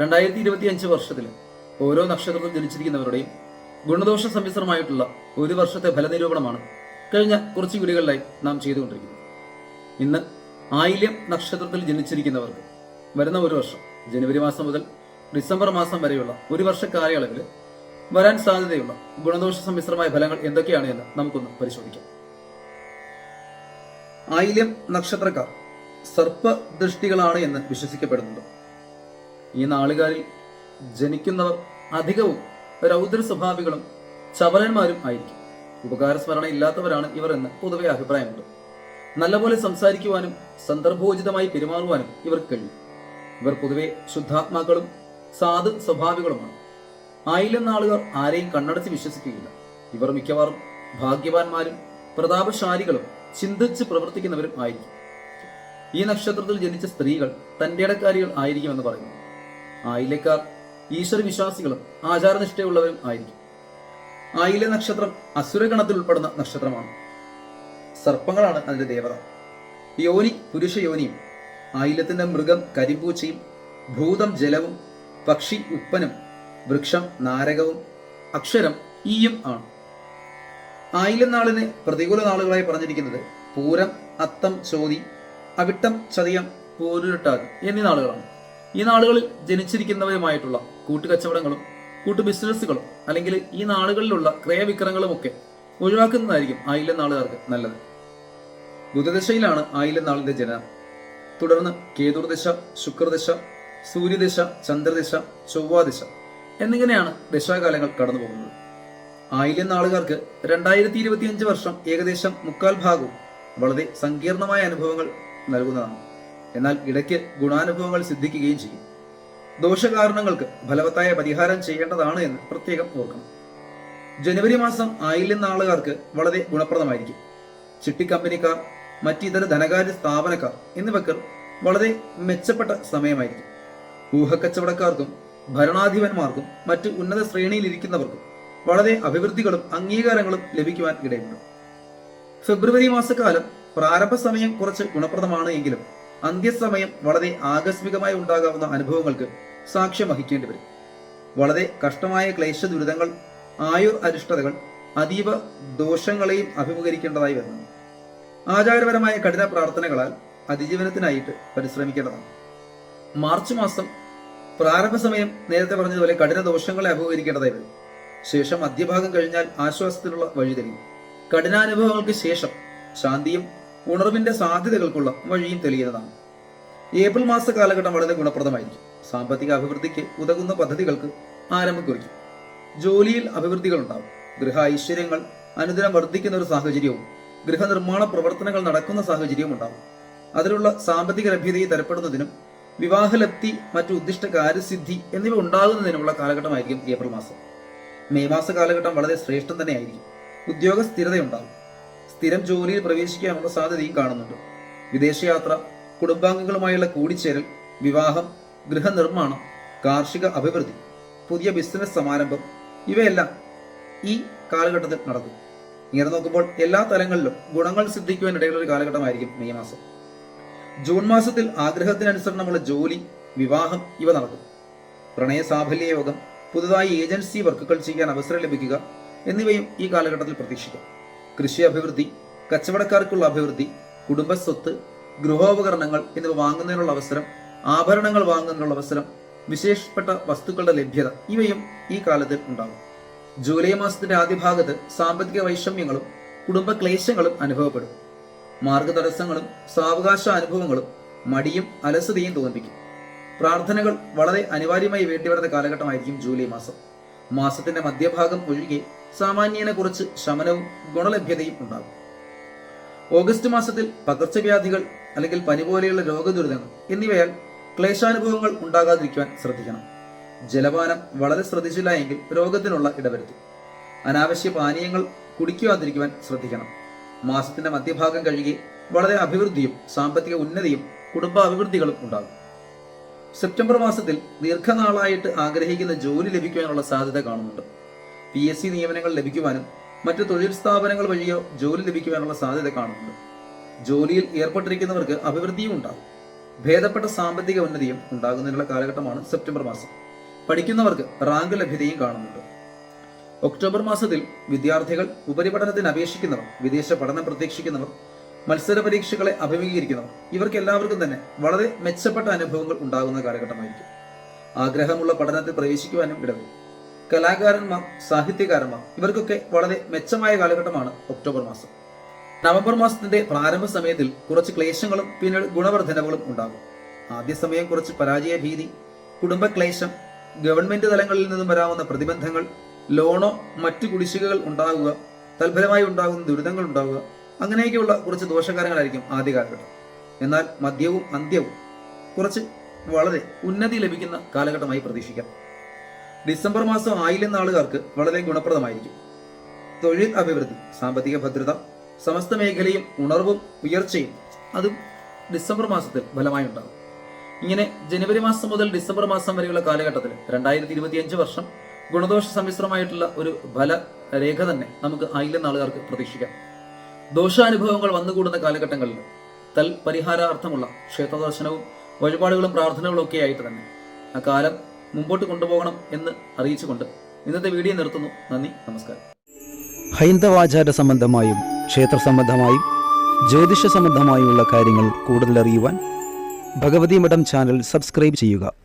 രണ്ടായിരത്തി ഇരുപത്തി അഞ്ച് വർഷത്തിൽ ഓരോ നക്ഷത്രത്തിൽ ജനിച്ചിരിക്കുന്നവരുടെയും ഗുണദോഷ സമ്മിശ്രമായിട്ടുള്ള ഒരു വർഷത്തെ ഫലനിരൂപണമാണ് കഴിഞ്ഞ കുറച്ച് വീടുകളിലായി നാം ചെയ്തുകൊണ്ടിരിക്കുന്നത്. ഇന്ന് ആയില്യം നക്ഷത്രത്തിൽ ജനിച്ചിരിക്കുന്നവർക്ക് വരുന്ന ഒരു വർഷം ജനുവരി മാസം മുതൽ ഡിസംബർ മാസം വരെയുള്ള ഒരു വർഷ കാലയളവിൽ വരാൻ സാധ്യതയുള്ള ഗുണദോഷ സമ്മിശ്രമായ ഫലങ്ങൾ എന്തൊക്കെയാണ് എന്ന് നമുക്കൊന്ന് പരിശോധിക്കാം. ആയില്യം നക്ഷത്രക്കാർ സർപ്പ ദൃഷ്ടികളാണ് എന്ന് വിശ്വസിക്കപ്പെടുന്നുണ്ട്. ഈ നാളുകാരിൽ ജനിക്കുന്നവർ അധികവും രൗദ്ര സ്വഭാവികളും ചപലന്മാരും ആയിരിക്കും. ഉപകാരസ്മരണ ഇല്ലാത്തവരാണ് ഇവർ എന്ന് പൊതുവെ അഭിപ്രായമുണ്ട്. നല്ലപോലെ സംസാരിക്കുവാനും സന്ദർഭോചിതമായി പെരുമാറുവാനും ഇവർക്ക് കഴിയും. ഇവർ പൊതുവെ ശുദ്ധാത്മാക്കളും സാധു സ്വഭാവികളുമാണ്. ആയിരം ആളുകൾ ആരെയും കണ്ണടച്ച് വിശ്വസിക്കുകയില്ല. ഇവർ മിക്കവാറും ഭാഗ്യവാന്മാരും പ്രതാപശാലികളും ചിന്തിച്ച് പ്രവർത്തിക്കുന്നവരും ആയിരിക്കും. ഈ നക്ഷത്രത്തിൽ ജനിച്ച സ്ത്രീകൾ തന്റെ ഇടക്കാരികൾ ആയിരിക്കുമെന്ന് പറയുന്നു. ആയില്യക്കാർ ഈശ്വര വിശ്വാസികളും ആചാരനിഷ്ഠയുള്ളവരും ആയിരിക്കും. ആയില നക്ഷത്രം അസുരഗണത്തിൽ ഉൾപ്പെടുന്ന നക്ഷത്രമാണ്. സർപ്പങ്ങളാണ് അതിന്റെ ദേവത. യോനി പുരുഷ യോനിയും ആയില്യത്തിന്റെ മൃഗം കരിമ്പൂച്ചയും ഭൂതം ജലവും പക്ഷി ഉപ്പനും വൃക്ഷം നാരകവും അക്ഷരം ഈയും ആണ്. ആയില്യം നാളിന് പ്രതികൂല നാളുകളായി പറഞ്ഞിരിക്കുന്നത് പൂരം അത്തം ചോതി അവിട്ടം ചതയം പോരുരുട്ടാതി എന്നീ നാളുകളാണ്. ഈ നാടുകളിൽ ജനിച്ചിരിക്കുന്നവരുമായിട്ടുള്ള കൂട്ടുകച്ചവടങ്ങളും കൂട്ടു ബിസിനസ്സുകളും അല്ലെങ്കിൽ ഈ നാടുകളിലുള്ള ക്രയവിക്രങ്ങളും ഒക്കെ ഒഴിവാക്കുന്നതായിരിക്കും ആയില്യം നാളുകാർക്ക് നല്ലത്. ബുധദശയിലാണ് ആയില്യം നാളിന്റെ ജനനം. തുടർന്ന് കേതുർദശ ശുക്രദശ സൂര്യദശ ചന്ദ്രദശ ചൊവ്വാദശ എന്നിങ്ങനെയാണ് ദശാകാലങ്ങൾ കടന്നു പോകുന്നത് ആയില്യം നാളുകാർക്ക് രണ്ടായിരത്തി ഇരുപത്തിയഞ്ച് വർഷം ഏകദേശം മുക്കാൽ ഭാഗവും വളരെ സങ്കീർണമായ അനുഭവങ്ങൾ നൽകുന്നതാണ്. എന്നാൽ ഇടയ്ക്ക് ഗുണാനുഭവങ്ങൾ സിദ്ധിക്കുകയും ചെയ്യും. ദോഷകാരണങ്ങൾക്ക് ഫലവത്തായ പരിഹാരം ചെയ്യേണ്ടതാണ് എന്ന് പ്രത്യേകം ഓർക്കണം. ജനുവരി മാസം ആയില്ലെന്ന ആളുകാർക്ക് വളരെ ഗുണപ്രദമായിരിക്കും. ചിട്ടി കമ്പനിക്കാർ മറ്റിതര ധനകാര്യ സ്ഥാപനക്കാർ എന്നിവർക്ക് വളരെ മെച്ചപ്പെട്ട സമയമായിരിക്കും. ഊഹക്കച്ചവടക്കാർക്കും ഭരണാധിപന്മാർക്കും മറ്റ് ഉന്നത ശ്രേണിയിൽ ഇരിക്കുന്നവർക്കും വളരെ അഭിവൃദ്ധികളും അംഗീകാരങ്ങളും ലഭിക്കുവാൻ ഇടയുണ്ട്. ഫെബ്രുവരി മാസക്കാലം പ്രാരംഭ സമയം കുറച്ച് ഗുണപ്രദമാണ് എങ്കിലും അന്ത്യസമയം വളരെ ആകസ്മികമായി ഉണ്ടാകാവുന്ന അനുഭവങ്ങൾക്ക് സാക്ഷ്യം വഹിക്കേണ്ടി വരും. വളരെ കഷ്ടമായ ക്ലേശ ദുരിതങ്ങൾ ആയുർ അരിഷ്ടതകൾ അതീവ ദോഷങ്ങളെയും അഭിമുഖീകരിക്കേണ്ടതായി വരുന്നു ആചാരപരമായ കഠിന പ്രാർത്ഥനകളാൽ അതിജീവനത്തിനായിട്ട് പരിശ്രമിക്കേണ്ടതാണ്. മാർച്ച് മാസം പ്രാരംഭ സമയം നേരത്തെ പറഞ്ഞതുപോലെ കഠിന ദോഷങ്ങളെ അഭിമുഖീകരിക്കേണ്ടതായി വരും. ശേഷം മധ്യഭാഗം കഴിഞ്ഞാൽ ആശ്വാസത്തിനുള്ള വഴി തെളിയും. കഠിനാനുഭവങ്ങൾക്ക് ശേഷം ശാന്തിയും ഉണർവിന്റെ സാധ്യതകൾക്കുള്ള വഴിയും തെളിയുന്നതാണ്. ഏപ്രിൽ മാസ കാലഘട്ടം വളരെ ഗുണപ്രദമായിരിക്കും. സാമ്പത്തിക അഭിവൃദ്ധിക്ക് ഉതകുന്ന പദ്ധതികൾക്ക് ആരംഭം കുറിക്കും. ജോലിയിൽ അഭിവൃദ്ധികൾ ഉണ്ടാവും. ഗൃഹ ഐശ്വര്യങ്ങൾ അനുദിനം വർദ്ധിക്കുന്ന ഒരു സാഹചര്യവും ഗൃഹനിർമ്മാണ പ്രവർത്തനങ്ങൾ നടക്കുന്ന സാഹചര്യവും ഉണ്ടാവും. അതിലുള്ള സാമ്പത്തിക ലഭ്യതയെ തരപ്പെടുന്നതിനും വിവാഹലബ്ധി മറ്റു ഉദ്ദിഷ്ട കാര്യസിദ്ധി എന്നിവ ഉണ്ടാകുന്നതിനുമുള്ള കാലഘട്ടമായിരിക്കും ഏപ്രിൽ മാസം. മെയ് മാസ കാലഘട്ടം വളരെ ശ്രേഷ്ഠം തന്നെയായിരിക്കും. ഉദ്യോഗ സ്ഥിരതയുണ്ടാകും. സ്ഥിരം ജോലിയിൽ പ്രവേശിക്കാനുള്ള സാധ്യതയും കാണുന്നുണ്ട്. വിദേശയാത്ര കുടുംബാംഗങ്ങളുമായുള്ള കൂടിച്ചേരൽ വിവാഹം ഗൃഹനിർമ്മാണം കാർഷിക അഭിവൃദ്ധി പുതിയ ബിസിനസ് സമാരംഭം ഇവയെല്ലാം ഈ കാലഘട്ടത്തിൽ നടക്കും. ഇങ്ങനെ നോക്കുമ്പോൾ എല്ലാ തലങ്ങളിലും ഗുണങ്ങൾ സിദ്ധിക്കുവാൻ ഇടയുള്ള ഒരു കാലഘട്ടമായിരിക്കും മെയ് മാസം. ജൂൺ മാസത്തിൽ ആഗ്രഹത്തിനനുസരണമുള്ള ജോലി വിവാഹം ഇവ നടക്കും. പ്രണയ സാഫല്യ യോഗം പുതുതായി ഏജൻസി വർക്കുകൾ ചെയ്യാൻ അവസരം ലഭിക്കുക എന്നിവയും ഈ കാലഘട്ടത്തിൽ പ്രതീക്ഷിക്കാം. കൃഷി അഭിവൃദ്ധി കച്ചവടക്കാർക്കുള്ള അഭിവൃദ്ധി കുടുംബസ്വത്ത് ഗൃഹോപകരണങ്ങൾ എന്നിവ വാങ്ങുന്നതിനുള്ള അവസരം ആഭരണങ്ങൾ വാങ്ങുന്നതിനുള്ള അവസരം വിശേഷപ്പെട്ട വസ്തുക്കളുടെ ലഭ്യത ഇവയും ഈ കാലത്ത് ഉണ്ടാകും. ജൂലൈ മാസത്തിന്റെ ആദ്യ ഭാഗത്ത് സാമ്പത്തിക വൈഷമ്യങ്ങളും കുടുംബ ക്ലേശങ്ങളും അനുഭവപ്പെടും. മാർഗതടസ്സങ്ങളും സാവകാശ അനുഭവങ്ങളും മടിയും അലസതയും തോന്നിപ്പിക്കും. പ്രാർത്ഥനകൾ വളരെ അനിവാര്യമായി വേണ്ടിവരുന്ന കാലഘട്ടമായിരിക്കും ജൂലൈ മാസം. മാസത്തിന്റെ മധ്യഭാഗം ഒഴികെ സാമാന്യനെ കുറച്ച് ശമനവും ഗുണലഭ്യതയും ഉണ്ടാകും. ഓഗസ്റ്റ് മാസത്തിൽ പകർച്ചവ്യാധികൾ അല്ലെങ്കിൽ പനി പോലെയുള്ള രോഗദുരിതങ്ങൾ എന്നിവയാൽ ക്ലേശാനുഭവങ്ങൾ ഉണ്ടാകാതിരിക്കുവാൻ ശ്രദ്ധിക്കണം. ജലപാനം വളരെ ശ്രദ്ധിച്ചില്ല എങ്കിൽ രോഗത്തിനുള്ള ഇടവരുത്തും. അനാവശ്യ പാനീയങ്ങൾ കുടിക്കാതിരിക്കുവാൻ ശ്രദ്ധിക്കണം. മാസത്തിന്റെ മധ്യഭാഗം കഴുകി വളരെ അഭിവൃദ്ധിയും സാമ്പത്തിക ഉന്നതിയും കുടുംബ അഭിവൃദ്ധികളും ഉണ്ടാകും. സെപ്റ്റംബർ മാസത്തിൽ ദീർഘനാളായിട്ട് ആഗ്രഹിക്കുന്ന ജോലി ലഭിക്കുവാനുള്ള സാധ്യത കാണുന്നുണ്ട്. പി എസ് സി നിയമനങ്ങൾ ലഭിക്കുവാനും മറ്റു തൊഴിൽ സ്ഥാപനങ്ങൾ വഴിയോ ജോലി ലഭിക്കുവാനുള്ള സാധ്യത കാണുന്നുണ്ട്. ജോലിയിൽ ഏർപ്പെട്ടിരിക്കുന്നവർക്ക് അഭിവൃദ്ധിയും ഉണ്ടാകും. ഭേദപ്പെട്ട സാമ്പത്തിക ഉന്നതിയും ഉണ്ടാകുന്നതിനുള്ള കാലഘട്ടമാണ് സെപ്റ്റംബർ മാസം. പഠിക്കുന്നവർക്ക് റാങ്ക് ലഭ്യതയും കാണുന്നുണ്ട്. ഒക്ടോബർ മാസത്തിൽ വിദ്യാർത്ഥികൾ ഉപരിപഠനത്തിന് അപേക്ഷിക്കുന്നവർ വിദേശ പഠനം പ്രതീക്ഷിക്കുന്നവർ മത്സര പരീക്ഷകളെ അഭിമുഖീകരിക്കുന്നവർ ഇവർക്ക് എല്ലാവർക്കും തന്നെ വളരെ മെച്ചപ്പെട്ട അനുഭവങ്ങൾ ഉണ്ടാകുന്ന കാലഘട്ടമായിരിക്കും. ആഗ്രഹമുള്ള പഠനത്തിൽ പ്രവേശിക്കുവാനും ഇടവരും. കലാകാരന്മാർ സാഹിത്യകാരന്മാർ ഇവർക്കൊക്കെ വളരെ മെച്ചമായ കാലഘട്ടമാണ് ഒക്ടോബർ മാസം. നവംബർ മാസത്തിന്റെ പ്രാരംഭ സമയത്തിൽ കുറച്ച് ക്ലേശങ്ങളും പിന്നീട് ഗുണവർദ്ധനവുകളും ഉണ്ടാകും. ആദ്യ സമയം കുറച്ച് പരാജയ ഭീതി കുടുംബക്ലേശം ഗവൺമെന്റ് തലങ്ങളിൽ നിന്നും വരാവുന്ന പ്രതിബന്ധങ്ങൾ ലോണോ മറ്റു കുടിശ്ശികകൾ ഉണ്ടാകുക തൽഫലമായി ഉണ്ടാകുന്ന ദുരിതങ്ങൾ ഉണ്ടാകുക അങ്ങനെയൊക്കെയുള്ള കുറച്ച് ദോഷകാരങ്ങളായിരിക്കും ആദ്യ കാലഘട്ടം എന്നാൽ മധ്യവും അന്ത്യവും കുറച്ച് വളരെ ഉന്നതി ലഭിക്കുന്ന കാലഘട്ടമായി പ്രതീക്ഷിക്കാം. ഡിസംബർ മാസം ആയില്ലെന്ന ആളുകൾക്ക് വളരെ ഗുണപ്രദമായിരിക്കും. തൊഴിൽ അഭിവൃദ്ധി സാമ്പത്തിക ഭദ്രത സമസ്ത മേഖലയും ഉണർവും ഉയർച്ചയും അതും ഡിസംബർ മാസത്തിൽ ഫലമായി ഉണ്ടാകും. ഇങ്ങനെ ജനുവരി മാസം മുതൽ ഡിസംബർ മാസം വരെയുള്ള കാലഘട്ടത്തിൽ രണ്ടായിരത്തി ഇരുപത്തിയഞ്ച് വർഷം ഗുണദോഷ സമ്മിശ്രമായിട്ടുള്ള ഒരു ഫല രേഖ തന്നെ നമുക്ക് ആയില്ലെന്ന ആളുകൾക്ക് പ്രതീക്ഷിക്കാം. ദോഷാനുഭവങ്ങൾ വന്നുകൂടുന്ന കാലഘട്ടങ്ങളിൽ തൽ പരിഹാരാർത്ഥമുള്ള ക്ഷേത്ര ദർശനവും വഴിപാടുകളും പ്രാർത്ഥനകളും ഒക്കെ ആയിട്ട് തന്നെ ആ കാലം മുമ്പോട്ട് കൊണ്ടുപോകണം എന്ന് അറിയിച്ചുകൊണ്ട് ഇന്നത്തെ വീഡിയോ നിർത്തുന്നു. നന്ദി നമസ്കാരം. ഹൈന്ദവാചാര സംബന്ധമായും ക്ഷേത്ര സംബന്ധമായും ജ്യോതിഷ സംബന്ധമായുമുള്ള കാര്യങ്ങൾ കൂടുതൽ അറിയുവാൻ ഭഗവതി മഠം ചാനൽ സബ്സ്ക്രൈബ് ചെയ്യുക.